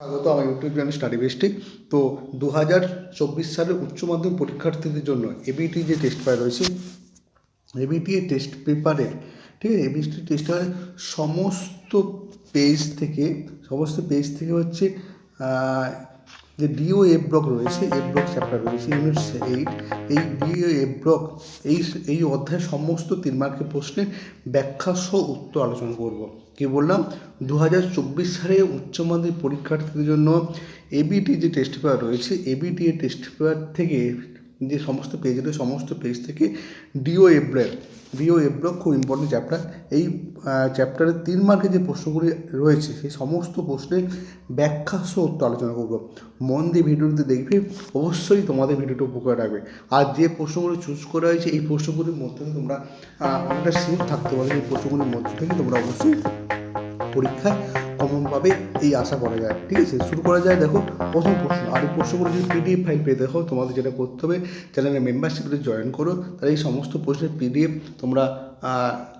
স্বাগত, আমার YouTube channel study বেস্টে তো দু হাজার চব্বিশ সালের উচ্চ মাধ্যমিক পরীক্ষার্থীদের জন্য এবিটি যে টেস্ট পেপার রয়েছে এবিটি টেস্ট পেপারের ঠিক আছে? এবিটি টেস্ট পেপারের সমস্ত পেজ থেকে, সমস্ত পেজ থেকে হচ্ছে যে ডিও এফ ব্লক রয়েছে এফ ব্লক চ্যাপ্টার রয়েছে ইউনিট এইট এই ডিও এফ ব্লক এই এই অধ্যায়ের সমস্ত তিন মার্কের প্রশ্নের ব্যাখ্যা সহ উত্তর আলোচনা করব। কি বললাম? দু হাজার চব্বিশ সালে উচ্চ মাধ্যমিক পরীক্ষার্থীদের জন্য এবিটি যে টেস্ট পেপার রয়েছে এবিটি এর টেস্ট পেপার থেকে যে সমস্ত পেজ রয়েছে, সমস্ত পেজ থেকে ডিও এফ ব্লক ডিও ব্লক খুব ইম্পর্টেন্ট চ্যাপ্টার এই চ্যাপ্টারের তিন মার্কের যে প্রশ্নগুলি রয়েছে, সেই সমস্ত প্রশ্নের ব্যাখ্যা সহ উত্তর আলোচনা করব। মন দিয়ে ভিডিওটি দেখবে, অবশ্যই তোমাদের ভিডিওটা উপকার রাখবে আর যে প্রশ্নগুলো চুজ করা হয়েছে, এই প্রশ্নগুলির মধ্যে তোমরা অনেকটা সিট থাকতে পারো। এই প্রশ্নগুলির মধ্যে থেকে তোমরা অবশ্যই পরীক্ষায় কমন পাবে, এই আশা করা যায়। ঠিক আছে, শুরু করা যায়, দেখো, প্রথম প্রশ্ন। আর এই প্রশ্নগুলো যদি পিডিএফ ফাইল পেয়ে দেখো, তোমাদের যেটা করতে হবে চ্যানেলের মেম্বারশিপে জয়েন করো, তাহলে এই সমস্ত প্রশ্নের পিডিএফ তোমরা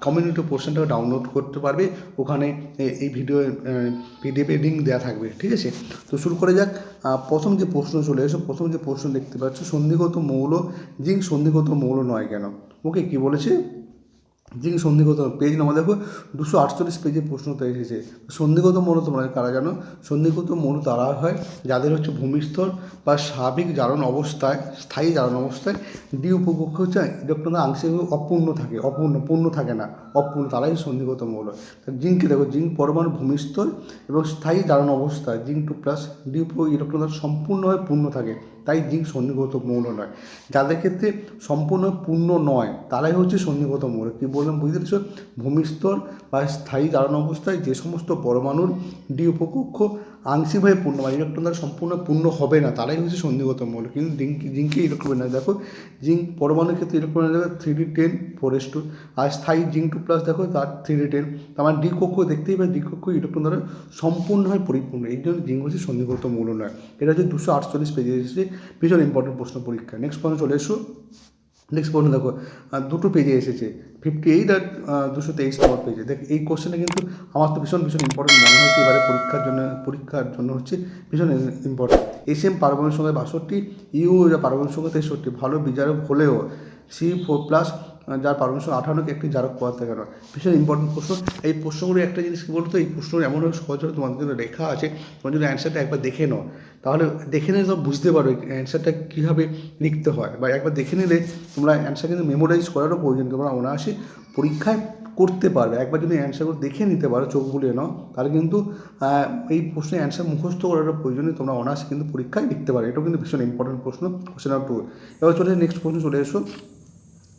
কমিউনিটি পোর্শনটা ডাউনলোড করতে পারবে। ওখানে এই ভিডিও পিডিএফের লিঙ্ক দেওয়া থাকবে, ঠিক আছে? তো শুরু করা যাক। প্রথম যে প্রশ্ন চলে এসো, প্রথম যে প্রশ্ন দেখতে পাচ্ছ, সন্ধিগত মৌল জিঙ্ক সন্ধিগত মৌল নয় কেন? ওকে, কি বলেছে? জিঙ্ক সন্ধিগত পেজ নামা, দেখো দুশো আটচল্লিশ পেজের প্রশ্নটা এসেছে। সন্ধিগত মৌল তোমরা কারা জানো? সন্ধিগত মৌল তারা হয় যাদের হচ্ছে ভূমিস্তর বা স্বাভাবিক জারণ অবস্থায়, স্থায়ী জারণ অবস্থায় ডি উপকক্ষ হচ্ছে ইলেকট্রন আংশিক অপূর্ণ থাকে, অপূর্ণ, পূর্ণ থাকে না, অপূর্ণ, তারাই সন্ধিগত মৌল। জিঙ্ককে দেখো, জিঙ্ক পরমাণু ভূমিস্তর এবং স্থায়ী জারণ অবস্থায়, জিঙ্ক টু প্লাস ডি উপ ইলেকট্রন সম্পূর্ণভাবে পূর্ণ থাকে। তাই জিঙ্ক সন্নিগত মৌল নয়। যাদের ক্ষেত্রে সম্পূর্ণ পূর্ণ নয়, তারাই হচ্ছে সন্নিগত মৌল। কী বললাম? বুঝতে পেরেছ? ভূমিস্তর বা স্থায়ী দাঁড়ানো অবস্থায় যে সমস্ত পরমাণুর ডি উপকক্ষ আংশিকভাবে পূর্ণ মানে ইলেকট্রন দ্বারা সম্পূর্ণ পূর্ণ হবে না, তারাই হচ্ছে সন্ধিগত মৌল। কিন্তু জিঙ্ক, জিঙ্কে ইলেকট্রন না দেখো, জিঙ্ক পরমাণুর ক্ষেত্রে ইলেকট্রন দেখো three D ten four S two আর স্থায়ী জিঙ্ক টু প্লাস দেখো, তার থ্রি ডি টেন তার মানে ডি কক্ষ দেখতেই পাবে ডি কক্ষ ইলেকট্রন দ্বারা সম্পূর্ণভাবে পরিপূর্ণ। এই জন্য জিঙ্ক হচ্ছে সন্ধিগত মৌল নয়। এটা হচ্ছে দুশো আটচল্লিশ পেজে এসেছে, ভীষণ ইম্পর্টেন্ট প্রশ্ন পরীক্ষা। নেক্সট প্রশ্ন চলে এসো। নেক্সট প্রশ্ন দেখো দুটো পেজে এসেছে ফিফটি এইট আর দুশো তেইশ নম্বর পেজে দেখ, এই কোশ্চেনটা কিন্তু আমার তো ভীষণ ভীষণ ইম্পর্টেন্ট মনে হচ্ছে, এবারে পরীক্ষার জন্য পরীক্ষার জন্য হচ্ছে ভীষণ ইম্পর্টেন্ট এস এম পার্বণের সংখ্যা বাষট্টি, ইউ পার্বণ সংখ্যা তেষট্টি, ভালো বিচারক হলেও সি ফোর প্লাস যার পারমাণবিক সংখ্যা আঠান্নকে একটি জারক পদার্থ কেন ভীষণ ইম্পর্টেন্ট প্রশ্ন, এই প্রশ্নগুলো একটা জিনিস কী বলতো? এই প্রশ্ন এমনভাবে সহজ হবে, তোমাদের জন্য লেখা আছে, তোমার যদি অ্যান্সারটা একবার দেখে নাও। তাহলে দেখে নিলে তোমরা বুঝতে পারো অ্যান্সারটা কীভাবে লিখতে হয়। বা একবার দেখে নিলে তোমরা অ্যান্সার কিন্তু মেমোরাইজ করারও প্রয়োজন, তোমরা অনায়াসে পরীক্ষায় করতে পারবে। একবার যদি অ্যান্সারগুলো দেখে নিতে পারো, চোখ বুলিয়ে নাও, তাহলে কিন্তু এই প্রশ্নের অ্যান্সার মুখস্থ করার প্রয়োজনে তোমরা অনায়াসে কিন্তু পরীক্ষায় লিখতে পারো এটাও কিন্তু ভীষণ ইম্পর্টেন্ট প্রশ্ন কোশ্চেন নাম্বার টু এবার চলে নেক্সট প্রশ্ন চলে এসো।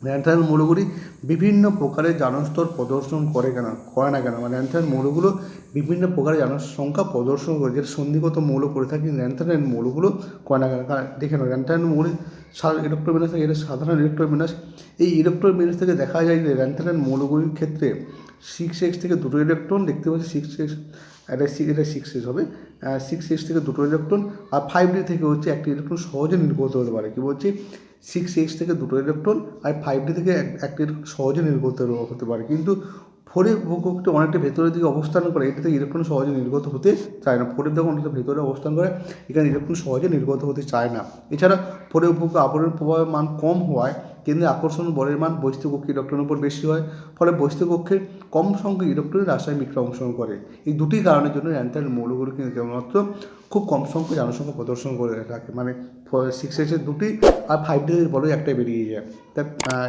ন্যান্থাইল মৌলগুলি বিভিন্ন প্রকারের জানস্তর প্রদর্শন করে কেন, করে না কেন? মানে ন্যান্থাইল মৌলগুলো বিভিন্ন প্রকারের জান সংখ্যা প্রদর্শন করে। যেটা সন্ধিগত মৌল করে থাকে ন্যান্থাইল মৌলগুলো করে না কেন? কারণ দেখে নাও ন্যান্থাইল মৌল ইলেকট্রোবিনাস থেকে এটা সাধারণ ইলেকট্রোবিনাস এই ইলেকট্রোবিনাস থেকে দেখা যায় যে ন্যান্থাইল মৌলগুলির ক্ষেত্রে সিক্স এক্স থেকে দুটো ইলেকট্রন দেখতে পাচ্ছি সিক্স এক্স এটা এটা সিক্স এস হবে। সিক্স এক্স থেকে দুটো ইলেকট্রন আর ফাইভ ডি থেকে হচ্ছে একটি ইলেকট্রন সহজে নির্গত হতে পারে। কী বলছি? সিক্স এক্স থেকে দুটো ইলেকট্রন আর ফাইভ ডি থেকে এক- একটি electron সহজে নির্গত হতে পারে। কিন্তু ফোরের উপকক্ষটি অনেকটা ভেতরের দিকে অবস্থান করে এটা থেকে ইলেকট্রন সহজে নির্গত হতে চায় না। ফোরের দিকে অনেকটা ভেতরে অবস্থান করে, এখানে ইলেকট্রন সহজে নির্গত হতে চায় না। এছাড়া ফোরের উপকক্ষ আবরণের প্রভাবের মান কম হওয়ায় কেন্দ্রে আকর্ষণ বলের মান বহিস্থকক্ষে ইলেকট্রনের উপর বেশি হয়, ফলে বহিস্থকক্ষের কম সংখ্যক ইলেকট্রন রাসায়নিক বিক্রিয়া অংশগ্রহণ করে। এই দুটি কারণের জন্য অ্যান্থাইল মৌলগুলো কিন্তু কেবলমাত্র খুব কম সংখ্যক জনসংখ্যা প্রদর্শন করে থাকে। মানে সিক্স এসের দুটি আর ফাইভ ডি বড় একটাই বেরিয়ে যায়। তা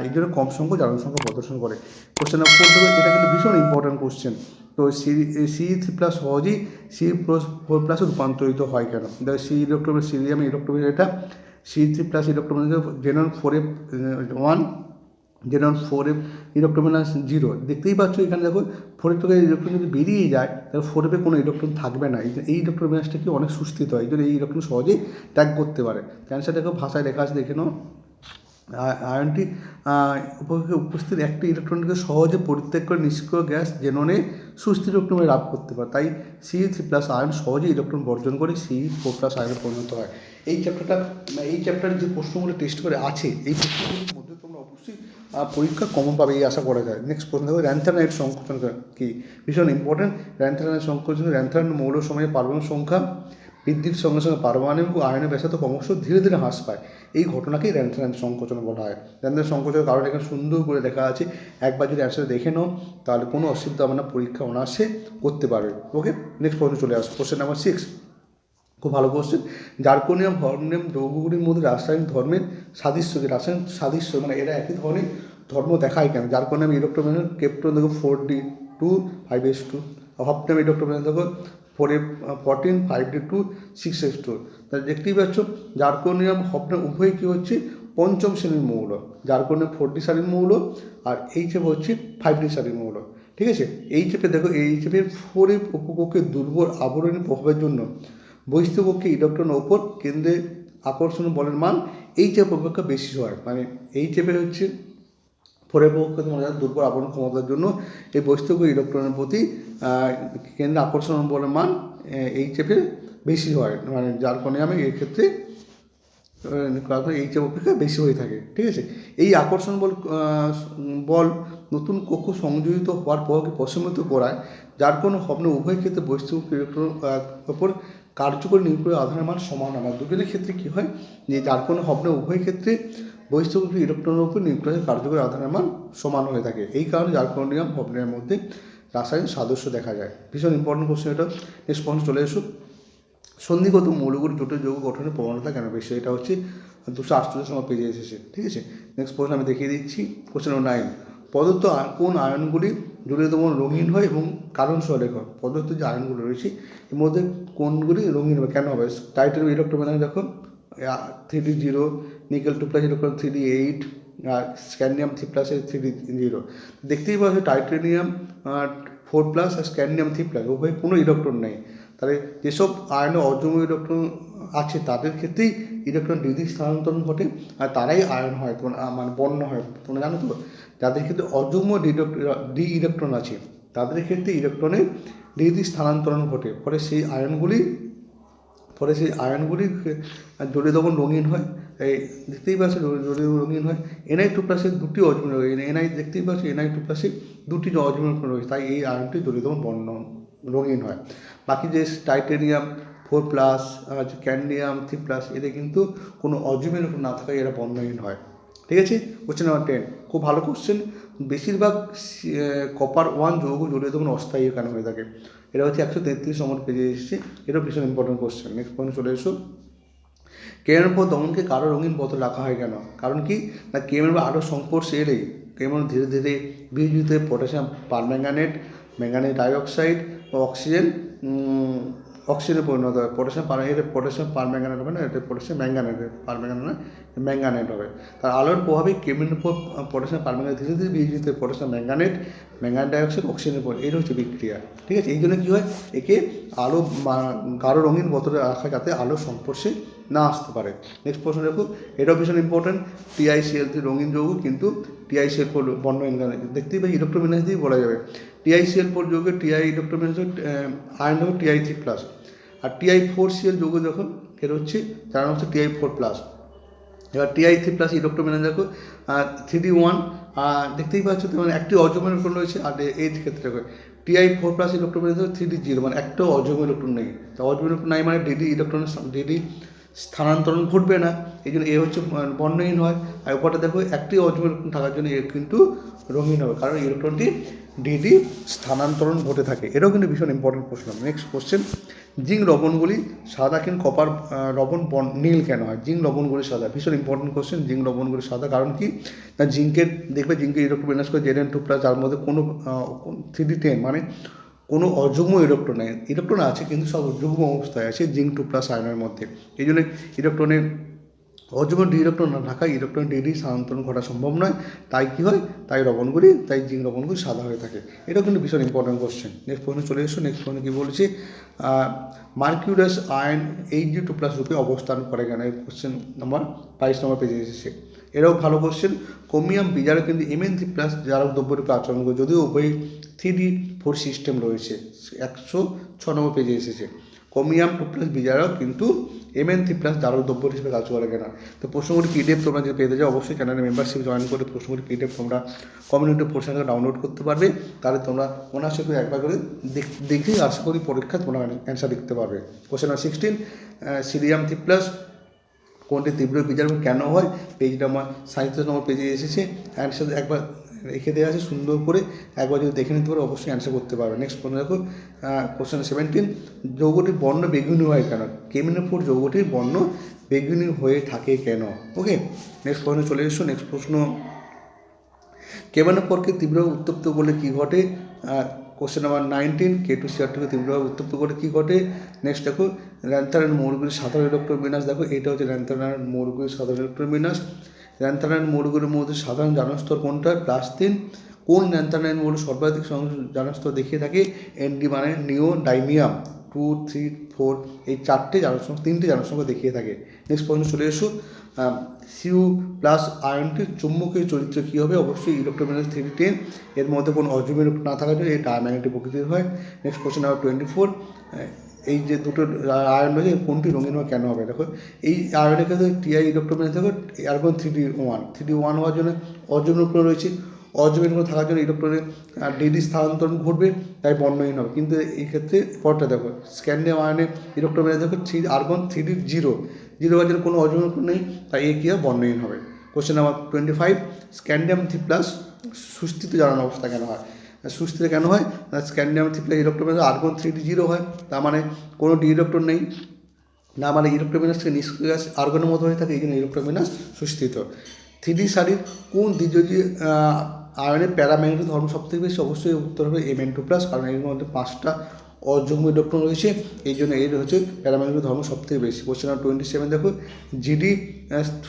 এই জন্য কম সংখ্যক জনসংখ্যা প্রদর্শন করে। কোশ্চেন নাম্বার ফোর এটা কিন্তু ভীষণ ইম্পর্ট্যান্ট কোশ্চেন তো সি সি থ্রি প্লাস সহজেই সি প্লাস ফোর প্লাসে রূপান্তরিত হয় কেন? সি ইলেকট্রন সিরিয়াম ইলেকট্রন এটা C three plus electron xenon four one xenon four F ইলেকট্রোমিনাস zero দেখতেই পাচ্ছ এখানে দেখো ফোরের থেকে ইলেকট্রন যদি বেরিয়ে যায়, তাহলে ফোর এফে কোনো ইলেকট্রন থাকবে না। এই ইলেকট্রোমিনাসটা কি অনেক সুস্থিত হয়, এই জন্য এই ইলেকট্রন সহজেই ত্যাগ করতে পারে। ক্যান্সার দেখো, ভাষায় লেখা আছে, দেখে নাও। আয়নটি উপস্থিত একটি ইলেকট্রনকে সহজে পরিত্যাগ করে নিষ্ক্রিয় গ্যাস জেননে সুস্থ ইলেকট্রনে লাভ করতে পারে। তাই সি থ্রি প্লাস আয়ন সহজে ইলেকট্রন বর্জন করে সি ফোর প্লাস আয়নে পরিণত হয়। এই চ্যাপ্টারটা এই চ্যাপ্টারে যে প্রশ্নগুলো টেস্ট করে আছে, এই প্রশ্নগুলোর মধ্যে পরীক্ষা কমন পাবে এই আশা করা যায়। নেক্সট প্রশ্ন দেখো র্যান্থানাইট সংকোচন কি ভীষণ ইম্পর্টেন্ট র্যান্থানাইট সংকোচন র্যান্থানাইট মৌল সময়ে পারমাণবিক সংখ্যা বৃদ্ধির সঙ্গে সঙ্গে পারমাণবিক আয়নের ব্যাসার্ধ ক্রমশ ধীরে ধীরে হ্রাস পায়। এই ঘটনাকেই র্যান্সান সংকোচন বলা হয়। র্যান্সান সংকোচনের কারণ এখানে সুন্দর করে লেখা আছে। একবার যদি অ্যান্সার দেখে নাও, তাহলে কোনো অসুবিধা না, পরীক্ষা অনার্সে করতে পারবে। ওকে নেক্সট প্রশ্ন চলে আসো। কোশ্চেন নাম্বার সিক্স খুব ভালো কোশ্চেন জার্কোনিয়াম হরনিয়াম যৌগগুলির মধ্যে রাসায়নিক ধর্মের সাদৃশ্য কি? রাসায়নিক সাদৃশ্য মানে এরা একই ধরনের ধর্ম দেখায় কেন? জার্কোনিয়াম ইলেকট্রোমেনের কেপ্টন, দেখো four D two five S two hafnium ইলেকট্রোমেন, দেখো four A fourteen five D two six S two তাহলে দেখতেই পাচ্ছ, জার্কোনিয়াম হপনিয়াম উভয় কী হচ্ছে? পঞ্চম শ্রেণির মৌল। জার্কোনিয়াম ফোর ডি সারির মৌল আর এই চেপে হচ্ছে ফাইভ ডি সারির মৌল। ঠিক আছে? এই চেপে দেখো এই চেপের ফোরে উপকক্ষের দুর্বল আবরণী প্রভাবের জন্য বহিস্থকক্ষে ইলেকট্রনের ওপর কেন্দ্রে আকর্ষণ বলের মান এই চেপ অপেক্ষা বেশি হয় মানে এই চেপে হচ্ছে ফোরের পক্ষে তোমার যারা দুর্বল আবরণ ক্ষমতার জন্য এই বহিস্থক ইলেকট্রনের প্রতি কেন্দ্রে আকর্ষণ বলের মান এই চেপে বেশি হয়। মানে যার কারণে আমি এই ক্ষেত্রে এই চেপ অপেক্ষা বেশি হয়ে থাকে। ঠিক আছে? এই আকর্ষণ বল বল নতুন কক্ষ সংযোজিত হওয়ার পরকে প্রশমিত করায়? যার কোনো স্বপ্ন উভয় ক্ষেত্রে বৈস্থিক ইলেকট্রন ওপর কার্যকরী নিউক্লিয় আধারের মান সমান হয়। দুজনের ক্ষেত্রে কী হয়? যে যার কোনো স্বপ্ন উভয় ক্ষেত্রে বৈস্থিক ইলেকট্রনের উপর নিউক্লিয়াসের কার্যকরী আধারের মান সমান হয়ে থাকে। এই কারণে জার্কোনিয়াম স্বপ্নের মধ্যে রাসায়নিক সাদৃশ্য দেখা যায়। ভীষণ ইম্পর্টেন্ট কোশ্চেন এটা। পয়েন্ট চলে এসো। সন্ধিগত মৌলগুলি জটিল যৌগ গঠনের প্রবণতা কেন বেশি? এটা হচ্ছে দুশো আটচল্লিশ নম্বর পেজে এসেছে। ঠিক আছে? নেক্সট প্রশ্ন আমি দেখিয়ে দিচ্ছি। কোশ্চেন নম্বর নাইন পদার্থ কোন আয়নগুলি জলীয় দমন রঙিন হয় এবং কারণ সহ লেখ পদার্থ যে আয়নগুলো রয়েছে, এর মধ্যে কোনগুলি রঙিন হবে কেন হবে টাইটেল ইলেকট্রোমেনাল দেখো three D zero nickel two plus electron three D eight আর স্ক্যান্ডিয়াম থ্রি প্লাসে থ্রি ডি জিরো দেখতেই পাচ্ছ টাইটেনিয়াম ফোর প্লাস আর স্ক্যান্ডিয়াম থ্রি প্লাস উভয় কোনো ইলেকট্রন নেই তাহলে যেসব আয়নে অযৌগ ইলেকট্রন আছে তাদের ক্ষেত্রেই ইলেকট্রন ডিগ্রি স্থানান্তরণ ঘটে আর তারাই আয়ন হয় মানে বর্ণ হয় তোমরা জানো তো যাদের ক্ষেত্রে অযুগ্ম ডি ইলেকট্রন আছে তাদের ক্ষেত্রে ইলেকট্রনের ডিগ্রি স্থানান্তরণ ঘটে। ফলে সেই আয়নগুলি, ফলে সেই আয়নগুলি জলীয় দমন রঙিন হয়। এই দেখতেই পাচ্ছ জলীয় রঙিন হয়। এনআই টু প্লাসের দুটি অজীবন রয়েছে। এনআই দেখতেই পাচ্ছ এনআই টু প্লাসে দুটি অজীবন রয়েছে, তাই এই আয়নটি জলীয় দমন বর্ণ, রঙিন হয়। বাকি যে titanium four plus scandium three plus এদের কিন্তু কোনো উপর না থাকায় এরা বর্ণহীন হয়। ঠিক আছে? কোশ্চেন নাম্বার টেন খুব ভালো কোশ্চেন বেশিরভাগ কপার ওয়ান যৌগ জলীয় দমন অস্থায়ী কেন হয়ে থাকে? এটা হচ্ছে একশো তেত্রিশ নম্বর পেজে এসেছে। এটাও ভীষণ ইম্পর্টেন্ট কোশ্চেন নেক্সট পয়েন্ট চলে এসো। কেমের পর দমনকে কারও রঙিন পথে রাখা হয় কেন? কারণ কি? না কেমের আরও সংস্পর্শে এলেই কেমন ধীরে ধীরে হয়ে potassium permanganate manganate dioxide oxygen অক্সিজেনে পরিণত হয় পটাশিয়াম পার এটা পটাশিয়াম পারম্যাঙ্গানেট হবে না, এটা পটাশিয়াম ম্যাঙ্গানেট পারম্যাঙ্গানেট ম্যাঙ্গানেট হবে। তার আলোর প্রভাবে উপর পটাশিয়াম পারম্যাঙ্গানেট ধীরে ধীরে বিয়োজিত হয়ে পটাশিয়াম ম্যাঙ্গানেট ম্যাঙ্গান ডাইঅক্সাইড অক্সিজেনের পর, এটা হচ্ছে বিক্রিয়া, ঠিক আছে? এই জন্য কী হয়? একে আলো গাঢ় রঙিন বোতলে রাখা যাতে আলোর সংস্পর্শে না আসতে পারে। নেক্সট প্রশ্ন দেখো এটাও ভীষণ ইম্পর্টেন্ট টিআইসিএল রঙিন যৌগ, কিন্তু টিআইসিএল ফোর বর্ণহীন কারণে দেখতেই পাই ইলেকট্রোমিনাস দিয়েই বলা যাবে। টিআইসিএল ফোর যৌগে টিআই ইলেকট্রোমিনাস আয়ন হবে টিআই থ্রি প্লাস আর টিআই ফোর সিএল যৌগ যখন এর হচ্ছে, তার হচ্ছে টিআই ফোর প্লাস এবার টিআই থ্রি প্লাস ইলেকট্রোমিনাস দেখো থ্রি ডি ওয়ান দেখতেই পাচ্ছ তো মানে একটি অযৌগ ইলেকট্রন রয়েছে, আর এই ক্ষেত্রে টিআই ফোর প্লাস ইলেকট্রোমিনাস থ্রি ডি জিরো মানে একটাও অযৌগ ইলেকট্রন নেই। তো অযৌগ ইলেকট্রন নাই মানে ডিডি ইলেকট্রনের ডিডি স্থানান্তরণ ঘটবে না। এই জন্য এ হচ্ছে বর্ণহীন হয়। আর ওপরটা দেখো, একটি ইলেকট্রন থাকার জন্য এ কিন্তু রঙিন হবে। কারণ ইলেকট্রনটি ডিডি স্থানান্তরণ ঘটে থাকে। এটাও কিন্তু ভীষণ ইম্পর্টেন্ট প্রশ্ন। নেক্সট কোশ্চেন জিঙ্ক লবণগুলি সাদা কিন্তু কপার লবণ নীল কেন হয়? জিঙ্ক লবণগুলি সাদা। ভীষণ ইম্পর্টেন্ট কোশ্চেন জিঙ্ক লবণগুলি সাদা। কারণ কি? না, জিঙ্কের, দেখবে জিঙ্কের ইলেকট্রন বিন্যাস করে জেড এন টু প্লাস যার মধ্যে কোনো থ্রি টেন মানে কোনো অযুগ্ম ইলেকট্রন ইলেকট্রন আছে কিন্তু সব যুগ্ম অবস্থায় আছে, জিঙ্ক টু প্লাস আয়নের মধ্যে। এই জন্য ইলেকট্রনের অযুগ্ম ডি ইলেকট্রন না থাকায় ইলেকট্রন ডিডি স্থানান্তরণ ঘটা সম্ভব নয়। তাই কী হয়? তাই লবণগুলি তাই জিঙ্ক লবণগুলি সাদা হয়ে থাকে। এটাও কিন্তু ভীষণ ইম্পর্টেন্ট কোশ্চেন নেক্সট প্রশ্নে চলে এসো নেক্সট প্রশ্নে কী বলেছি? Mercurous ion H G two plus রূপে অবস্থান করে কেন? এই কোশ্চেন নাম্বার বাইশ নম্বর পেজে এসেছে। এটাও ভালো কোশ্চেন কোমিয়াম বিজারক কিন্তু এমএন থ্রি প্লাস জারক দ্রব্যরূপে আচরণ করে, যদিও উভয় থ্রি ফোর সিস্টেম রয়েছে। একশো ছ নম্বর পেজে এসেছে। কোমিয়াম টু প্লাস বিজারক কিন্তু এম এন থ্রি প্লাস জারক দ্রব্য হিসেবে কাজ করে কেনা? তো প্রশ্নগুলি পিডিএফ তোমরা যদি পেতে যাও অবশ্যই চ্যানেলের মেম্বারশিপ জয়েন করে প্রশ্নগুলি পিডিএফ তোমরা কমিউনিটি পোর্শন ডাউনলোড করতে পারবে। তাহলে তোমরা ওনার সাথে একবার করে দেখ- আশা করি পরীক্ষা তোমরা অ্যান্সার লিখতে পারবে। Question number sixteen cerium three plus কোনটি তীব্র বিচার কেন হয়? পেজটা আমার সাঁত্রিশ নম্বর পেজে এসেছে। অ্যান্সার একবার রেখে দেওয়া আছে সুন্দর করে। একবার যদি দেখে নিতে পারো, অবশ্যই অ্যান্সার করতে পারবে। নেক্সট প্রশ্ন দেখো কোশ্চেন সেভেন্টিন যৌগটির বর্ণ বেগুনি হয় কেন? কেমিনোফোর যৌগটির বর্ণ বেগুনি হয়ে থাকে কেন? ওকে নেক্সট প্রশ্ন চলে এসো। নেক্সট প্রশ্ন, কেমানোফোরকে তীব্র উত্তপ্ত করলে কী ঘটে? Question number nineteen K two সিআরটিকে তীব্রভাবে উত্তপ্ত করলে কী ঘটে? নেক্সট দেখো র্যান্থারান মৌলগুলির সাধারণ ইলেকট্রন বিন্যাস দেখো, এটা হচ্ছে র্যান্থারান মৌলগুলির সাধারণ ইলেকট্রন বিন্যাস র্যান্থারান মৌলগুলির মধ্যে সাধারণ জানস্তর কোনটা? প্লাস তিন কোন র্যান্থারান মৌল সর্বাধিক জানস্তর দেখিয়ে থাকে? এনডি মানে নিও ডাইমিয়াম টু, থ্রি, ফোর, এই চারটে জনসংখ্যা, তিনটে জনসংখ্যা দেখিয়ে থাকে। নেক্সট প্রশ্ন চলে এসো। সিউ প্লাস আয়নটির চুম্বকীয় চরিত্র কী হবে? অবশ্যই ইলেকট্রোম্যাগনেটিক থ্রি টেন এর মধ্যে কোনো অজমের না থাকার জন্য এটা ম্যাগনেটিক প্রকৃতির হয়। Next question number twenty four এই যে দুটো আয়ন রয়েছে কোনটি রঙিন হয় কেন হবে? দেখো, এই আয়নের ক্ষেত্রে টিআই ইলেকট্রোম্যাগনেটিক দেখো argon three D one three D one হওয়ার জন্য অজমের উপরে রয়েছে। অজমের উপরে থাকার জন্য ইলেকট্রনের ডিডি স্থানান্তরণ ঘটবে, তাই বর্ণহীন হবে। কিন্তু এই ক্ষেত্রে, পরটা দেখো স্ক্যান্ডিয়াম আয়নে ইলেকট্রোমের দেখো three argon three D zero zero হওয়ার জন্য কোনো অজমের উপর নেই, তাই এ কী হয় বর্ণহীন হবে। Question number twenty five scandium three plus সুস্থিত জানানো অবস্থা কেন হয়? সুস্থিত কেন হয়? না স্ক্যান্ডিয়াম থ্রি প্লাস ইলেকট্রোমের আর্গন থ্রি ডি জিরো হয়। তার মানে কোনো ডি ইলেকট্রন নেই। না মানে ইলেকট্রোমিনাস থেকে নিষ্ক্রিয়াস আর্গনের মতো হয়ে থাকে, এই জন্য ইলেকট্রোমিনাস সুস্থিত। থ্রি শাড়ির কোন দ্বিতীয় আয়নের প্যারাম্যাগনেটিক ধর্ম সবথেকে বেশি? অবশ্যই উত্তর হবে এম এন টু প্লাস কারণ এর মধ্যে পাঁচটা অযুগ্ম ইলেকট্রন রয়েছে, এই জন্য এর হচ্ছে প্যারাম্যাগনেটিক ধর্ম সবথেকে বেশি। কোশ্চেন নাম্বার টোয়েন্টি সেভেন দেখো জিডি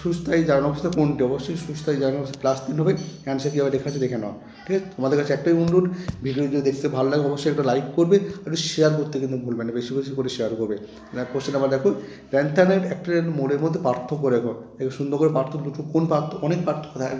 সুস্থায়ী জারণ অবস্থা কোনটি? অবশ্যই সুস্থায়ী জারণ অবস্থা প্লাস তিন হবে অ্যান্সার কীভাবে লেখা আছে দেখে নাও। ঠিক আছে? তোমাদের কাছে একটাই অনুরোধ, ভিডিও যদি দেখতে ভালো লাগে, অবশ্যই একটা লাইক করবে আর শেয়ার করতে কিন্তু ভুলবে না, বেশি বেশি করে শেয়ার করবে। কোশ্চেন নাম্বার দেখো র্যান্থানের একটা মোড়ের মধ্যে পার্থক্য রেখো। দেখো সুন্দর করে পার্থক্য দুটো কোন পার্থক্য অনেক পার্থক্য থাকে।